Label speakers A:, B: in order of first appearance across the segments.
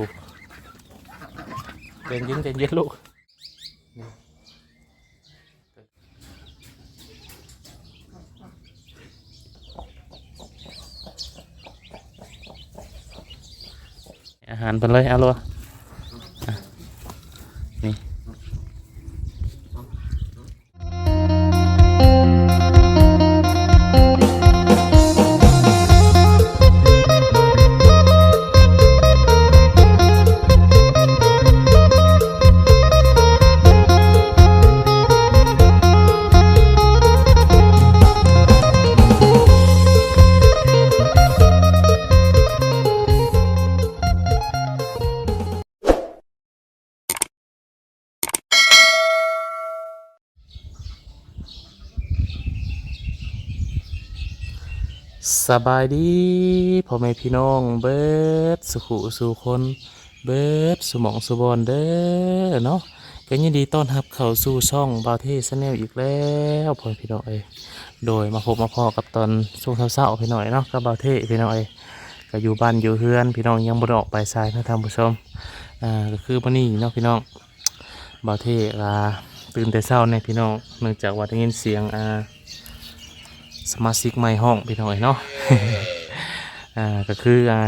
A: กูใจเย็นใจเย็นลูกนี่อาหารเป็นเลยเอาเลย สบายดีพ่อแม่พี่น้องเบิดสุขุสู่คนเบิดสมองสุบอนเด้อเนาะก็ยินดีต้อนรับเข้าสู่ช่องบาวเทสแนลอีกแล้วพ่อพี่น้องเอ้ยโดยมาพบมาพอกับตอนช่วงเช้าๆพี่น้อยเนาะกับบาวเทพี่น้องเอ้ยก็อยู่บ้านอยู่เฮือนพี่น้องยังบ่ได้ออกไปสายนะท่านผู้ชมอ่าก็คือวันนี้เนาะพี่น้องบาวเทลาตื่นแต่เช้าเนี่ยพี่น้องเนื่องจากว่าได้ยินเสียงอ่า สมาชิกใหม่ห้องพี่น้องเอ้ยเนาะอ่าก็คืออ่า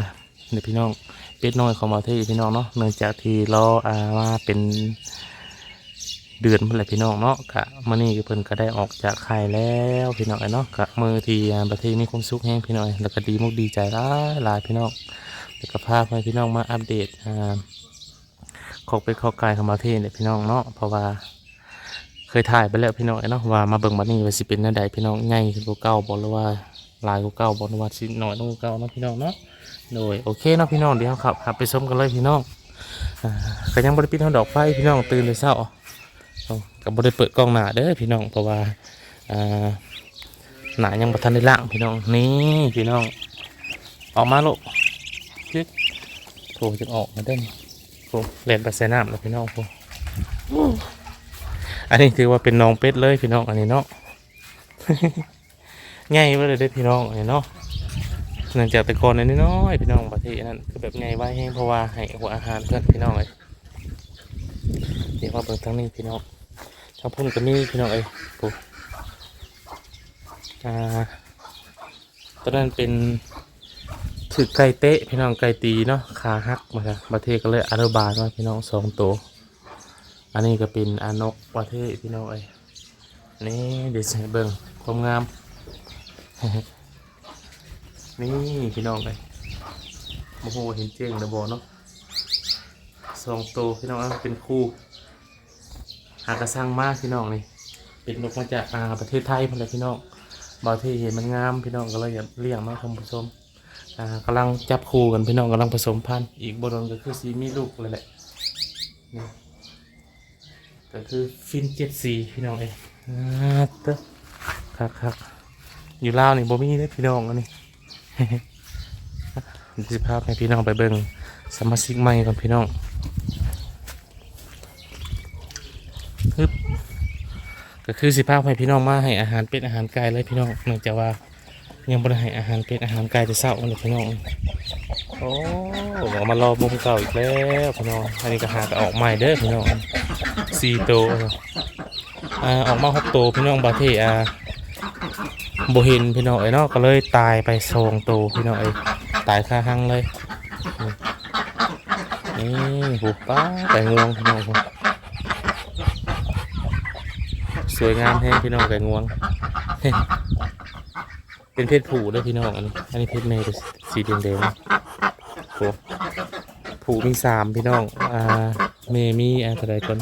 A: เดี๋ยวพี่น้องเป็ดน้อยของมาที่พี่น้องเนาะเนื่องจากที่รออ่าว่าเป็นเดือนเมื่อไรพี่น้องเนาะกะมื่อนี้เพิ่นก็ได้ออกจากไข่แล้วพี่น้องเอ้ยเนาะกะมือที่ประเทศมีความสุขแห้งพี่น้องเอ้ยแล้วก็ดีมุกดีใจหลายหลายพี่น้องแล้วก็พาไปพี่น้องมาอัปเดตอ่าของเป็ดข้อกายของมาที่เนี่ยพี่น้องเนาะเพราะว่า เคยถ่ายไปแล้วพี่น้องเนาะว่ามาเบิ่งบัดนี้ว่าสิเป็นแนวใดพี่น้องใหญ่ขึ้นกว่าเก่าบ่หรือว่าลายกว่าเก่าบ่หรือว่าสิน้อยลงกว่าเก่าเนาะพี่น้องเนาะโดยโอเคเนาะพี่น้องเดี๋ยวครับครับไปชมกันเลยพี่น้องอ่าก็ยังบ่ได้ปิดเฮาดอกไฟพี่น้องตื่นแต่เช้าเอาก็บ่ได้เปิดกล้องหน้าเด้อพี่น้องเพราะว่าอ่าหน้ายังบ่ทันได้ล้างพี่น้องนี่พี่น้อง ออกมาลูกจึ๊กโถจะออกมาได้นโถเล่นไปใส่น้ำแล้วพี่น้องโถ อันนี้ถือว่าเป็นน้องเป็ดเลยพี่น้องอันนี้เนาะง่ายไว้เลยเด้พี่น้องอันนี้เนาะเนื่องจากแต่ก่อนอันนี้น้อยพี่น้องประเทศนั้นคือแบบง่ายไว้ให้เพราะว่าให้หัวอาหารเพื่อนพี่น้องเลยเดี๋ยวมาเบิ่งทางนี้พี่น้องทางพุ่นก็มีพี่น้องเอ้ยปุ๊บอ่าตอนนั้นเป็นถือไก่เตะพี่น้องไก่ตีเนาะขาหักมาจากประเทศก็เลยอนุบาลมาพี่น้องสองตัว อันนี้ก็เป็นอานกประเทศพี่น้องเอ้ยนี่เดี๋ยวใส่เบิ่งความงาม นี่พี่น้องเอ้ยโมโหเห็นเจียงระบอเนาะสองโตพี่น้องเป็นคู่หากระสังมากพี่น้องนี่เป็นนกมาจากอ่าประเทศไทยพนแหละพี่น้องบางที่เห็นมันงามพี่น้องก็เลยอยากเลี้ยงมาทำผสมอ่ากำลังจับคู่กันพี่น้องกำลังผสมพันธุ์อีกบนนก็คือสีมีลูกเลยแหละนี่ ก็คือฟินเจ็ดสีพี่น้องเองอ่าเต้อครับครับอยู่ลาวนี่บ่มีเลยพี่น้องอันนี้ดีสิภาพให้พี่น้องไปเบิ่งสมาชิกใหม่ก่อนพี่น้องฮึบก็คือสิภาพให้พี่น้องมาให้อาหารเป็ดอาหารไก่เลยพี่น้องเนื่องจากว่า ยังบ่ได้ให้อาหารเป็ดอาหารไก่แต่เช้าเลยพี่น้องโอ้ออกมารอมุมเก่าอีกแล้วพี่น้องอันนี้ก็หาก็ออกใหม่เด้อพี่น้องสี่ตัวอ่าออกมาหกตัวพี่น้องบาเทอ่าโบเห็นพี่น้องไอ้ยเนาะก็เลยตายไปสองตัวพี่น้องไอ้ยตายคาหังเลยนี่นี่หูป้าไก่งวงพี่น้องผมสวยงามแท้พี่น้องไก่งวง เป็นเพศผู้ด้วยพี่น้องอันนี้ อันนี้เพศเมย์เป็นสีแดงๆโอ้ผู้มีสามพี่น้องอ่าเมย์มีอะไรต่อะไรก่อน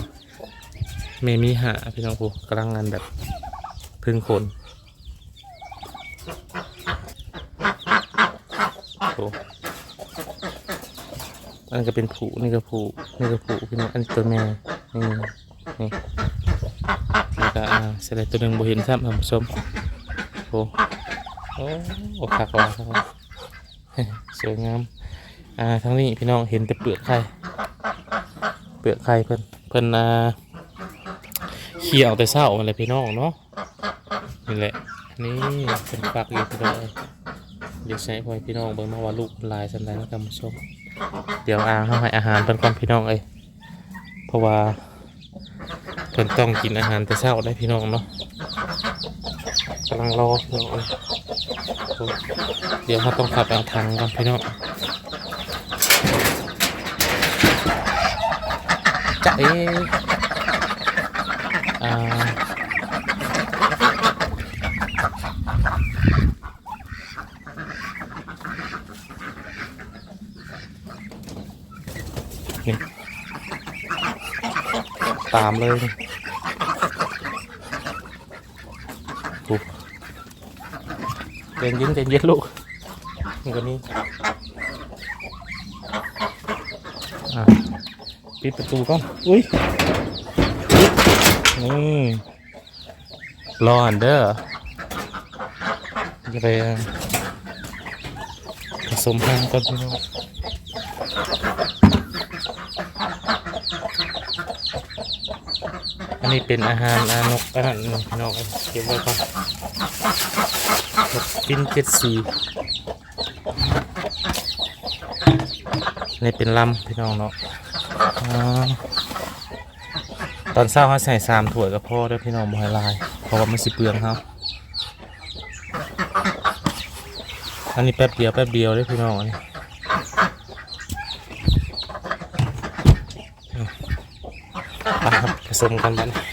A: เมมีหาพี่น้องผูกำลังงานแบบพึ่งคนโอ้อันนก็เป็นผูนี่ก็ผูนี่ก็ผูพี่น้องอันนตัวแม่นี่นี่แล้วก็อ่าเสร็จตัวหนึ่งบ่เห็นซ้ำท่านผู้ชมโอ้ โอ้คักว่าคักว่าสวยงาม อ่าทั้งนี้พี่น้องเห็นแต่เปลือกไข่ เปลือกไข่เพิ่นเพิ่นอ่าเขี่ยเอาแต่เศร้ามาเลยพี่น้องเนาะ นี่แหละ นี่เป็นฟักอยู่พี่น้องเดี๋ยวใช้พ่อพี่น้องเบิ่งมาว่าลูกลายสันใดนะท่านผู้ชม เดี๋ยวอ่างเขาให้อาหารเพิ่นก่อนพี่น้องเอ้ยเพราะว่าเพิ่นต้องกินอาหารแต่เช้าได้พี่น้องเนาะ กำลังรอพี่น้องเดี๋ยวเขาต้องขับเอาถังก่อนพี่น้องจะเออ่านี่ตามเลยนี่ปุ๊บ เย็นเย็นเย็นเย็นลูกนี่ก็นี่ปิดประตูก่อนอุ้ยนี่รออันเด้อจะไปผสมพันธุ์ก่อนพี่น้องอันนี้เป็นอาหารอานกอันนั้นกเก็บไว้ก่อน กปิ้นเจ็ดสีนี่เป็นลำพี่น้องเนาะตอนเช้าเขาใส่สามถ้วยก็พอด้อพี่น้องบ่ให้ลาย เพราะว่ามันสิเปลืองครับอันนี้แป๊บเดียวแป๊บเดียวเด้อพี่น้องอันนี้ไปผสมกันบัดน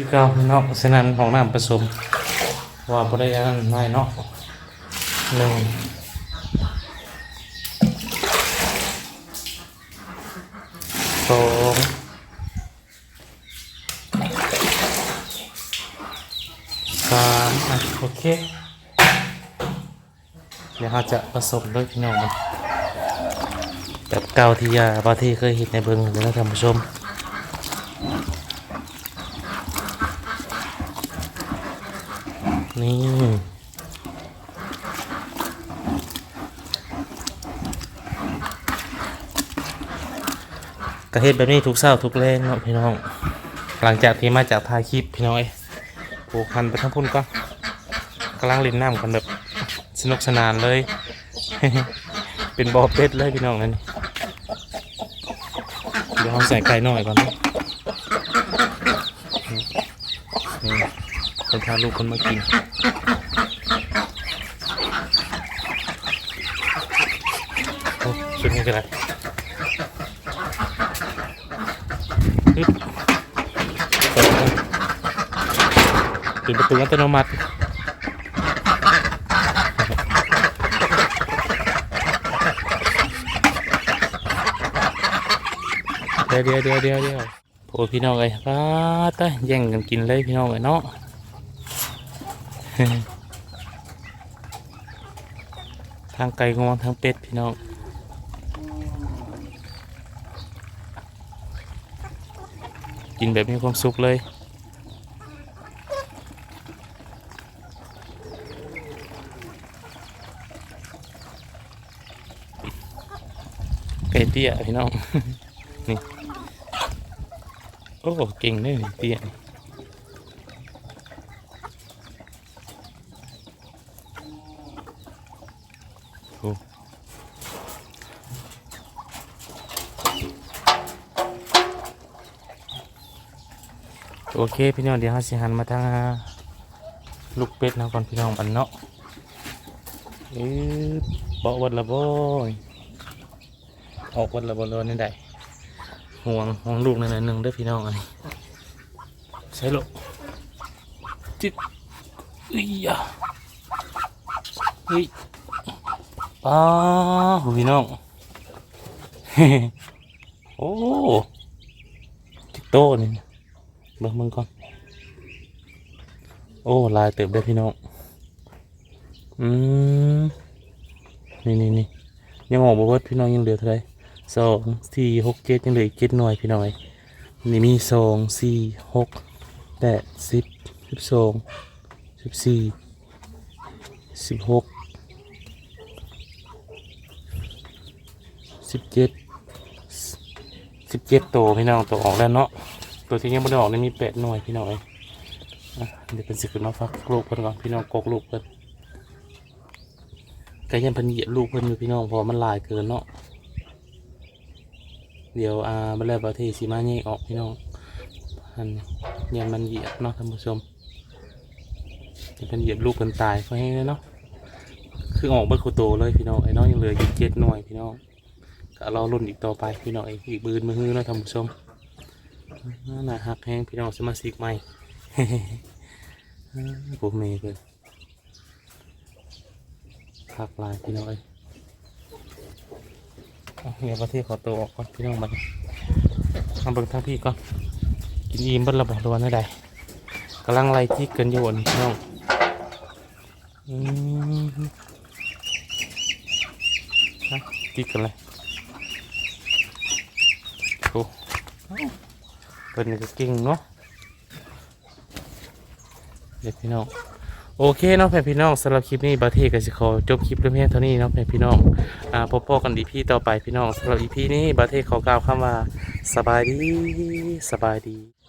A: คือเก่าเนาะฉะนั้นของน้ำผสม ว่าบ่ได้อันไว้เนาะหนึ่งสองสามอะโอเค เดี๋ยวเราจะผสมด้วยพี่น้องมันแบบเก่าที่ยาบางที่เคยเห็นในเบิ้งเลยนะท่านผู้ชม นี่กระเฮ็ดแบบนี้ทุกเศร้าทุกแรงเนาะพี่น้อง หลังจากที่มาจากถ่ายคลิปพี่น้อยผูกพันไปทั้งพุ่นก็กำลังเล่นน้ำกันแบบสนุกสนานเลย เป็นบอเป็ดเลยพี่น้องนั่นนี่เดี๋ยวเราใส่ไก่หน่อยก่อนนะนี่ คนพาลูกคนมากินโอ้ชุดนี้ก็ได้ปิดเลยปิดประตูอัตโนมัติเดี๋ยวเดี๋ยวเดี๋ยวเดี๋ยวโอ้พี่น้องเอ้ยป้าตาแย่งกันกินเลยพี่น้องเอ้ยเนาะ ทางไก่งวงทางเป็ดพี่น้องกินแบบมีความสุขเลยไก่เตี้ยพี่น้องนี่โอ้เก่งเลยเตี้ยนี่ โอ้โอเคพี่น้องเดี๋ยวเราสิหันมาทางลูกเป็ดนะก่อนพี่น้องบันเนาะเอ๊ะเบาวัดละบ่อยออกวัดละบ่เลยนี่ได้ห่วงห่วงลูกนั่นหนึ่งเด้อพี่น้องอันนี้ใช่ลูกจิตอุ้ยอะเฮ้ย ป้าหูพี่น้อง โอ้จิกโตนี่เบิ่งมึงก่อน โอ้ลายเติบได้พี่น้อง อืม นี่นี่นี่ยังออกบ่เบิดพี่น้องยังเหลือเท่าไรสองสี่หกเจ็ดยังเหลืออีกเจ็ดหน่วยพี่น้อย นี่มีสองสี่หกแปดสิบสิบสองสิบสี่สิบหก สิบเจ็ดสิบเจ็ดตัวพี่น้องตัวออกแล้วเนาะตัวที่ยังไม่ได้ออกนี่มีแปดหน่วยพี่น้องเอ้ยอะเดี๋ยวเป็นสิขึ้นมาฟักลูกเพิ่นก่อนพี่น้องกกลูกเพิ่นก็ยังเพิ่นเหยียบลูกเพิ่นอยู่พี่น้องเพอมันลายเกินเนาะเดี๋ยวอ่าบัลเลบาทีสีมาแยออกพี่น้องอันยันมันเหยียบเนาะท่านผู้ชมเดี๋ยวเพิ่นเหยียบลูกเพิ่นตายเพราะให้เนาะคือออกเบิดโคโตเลยพี่น้องไอ้น้องยังเหลืออยู่เจ็ดหน่วยพี่น้อง ก็รอรุ่นอีกต่อไปพี่น้องอีกบืนมือฮื้อเนะท่านผู้ชมน่าหักแห้งพี่น้องสมาชิกใหม่ผมเมย์เพิ่นหักลายพี่น้องเอ้ยเดี๋ยวประเทศขอตัวออกก่อนพี่น้องบันี้มาเบิ่งทางพี่ก่อนกินอิ่มบิ่นระบอกดวนได้ใดกำลังไล่ที่เกินอยู่อันนี้พี่น้องอืมฮะที่กันเลย โอ้เพิ่นก็เก่งเนาะเด็กพี่น้องโอเคเนาะแฟนพี่น้องสำหรับคลิปนี้บาเทก็สิขอจบคลิปเพียงเท่านี้เนาะแฟนพี่น้องอ่าพบกันดีพี่ต่อไปพี่น้องสำหรับอีพีนี้บาเทขอกล่าวคำว่าสบายดีสบายดี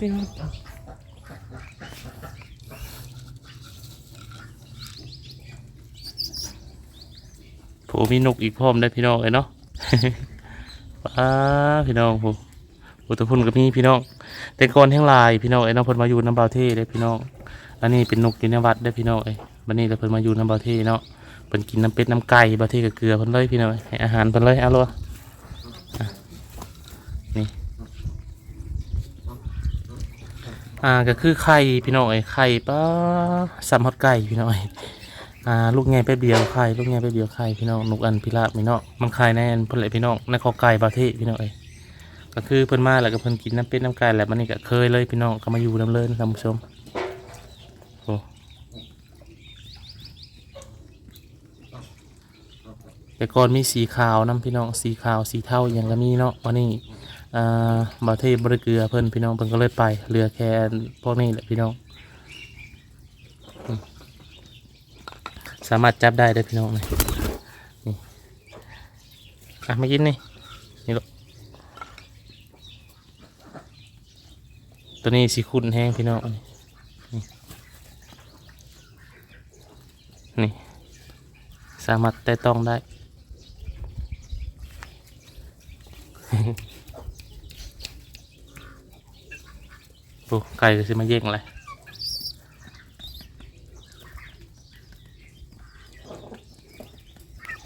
A: ปิ้งผมมีนกอีกพร้อมได้พี่น้องเลยเนาะป้าพี่น้องผมอุตพุนกับพี่พี่น้อง แต่ก่อนแห่งลายพี่น้องเอ้เน้องเพิ่นมาอยู่น้ำเบาเท่เลยพี่น้องอันนี้เป็นนกอยู่ในวัดได้พี่น้องเอ้ยวันนี้เราเพิ่นมาอยู่น้ำเบาเท่เนาะเพิ่นกินน้ำเป็ดน้ำไก่เบาเท่กับเกลือเพิ่นเลยพี่น้องเอ้ยให้อาหารเพิ่นเลยเอาลยอะนี่ อ่าก็คือไข่พี่น้องเอ้ยไข่ป้าซ้ำฮอดไก่พี่น้องเอ้ยอ่าลูกไงไปเบียวไข่ลูกไงไปเบียวไข่พี่น้องนกอันพิราบพี่น้องมันไข่แน่นเพิ่นเลยพี่น้องในคอไก่บาเทพี่น้องเอ้ยก็คือเพิ่นมาแล้วก็เพิ่นกินน้ำเป็ดน้ำไก่แหละมันนี่ก็เคยเลยพี่น้องก็มาอยู่น้ำเลยนะท่านผู้ชมโอ้แต่ก่อนมีสีขาวน้ำพี่น้องสีขาวสีเทาอย่างก็มีเนาะวันนี้ อ่าบาเทบริเกลือเพิ่นพี่น้องเพิ่นก็เลยไปเหลือแค่พวกนี้แหละพี่น้อง สามารถจับได้ได้พี่น้องนี่นี่อะมากินนี่นี่ลูกตัวนี้สีขุ่นแห้งพี่น้องนี่นี่นี่สามารถแต่ต้องได้ โอ้ไก่ก็สิมาเย่งเลย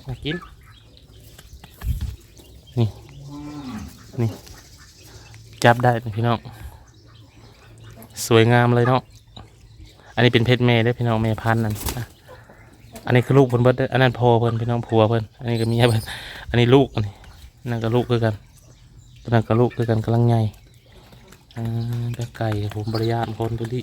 A: มากิน นี่ นี่ จับได้พี่น้อง สวยงามเลยเนาะ อันนี้เป็นเพชรแม่เด้พี่น้องแม่พันนั่นอันนี้คือลูกเพิ่นเบิดเด้ออันนั้นพ่อเพิ่นพี่น้องผัวเพิ่นอันนี้ก็เมียเพิ่นอันนี้ลูกอันนี้นั่นก็ลูกคือกันนั้นก็ลูกคือกันกำลังใหญ่ จะไก่ผมบริยานคนตัวดี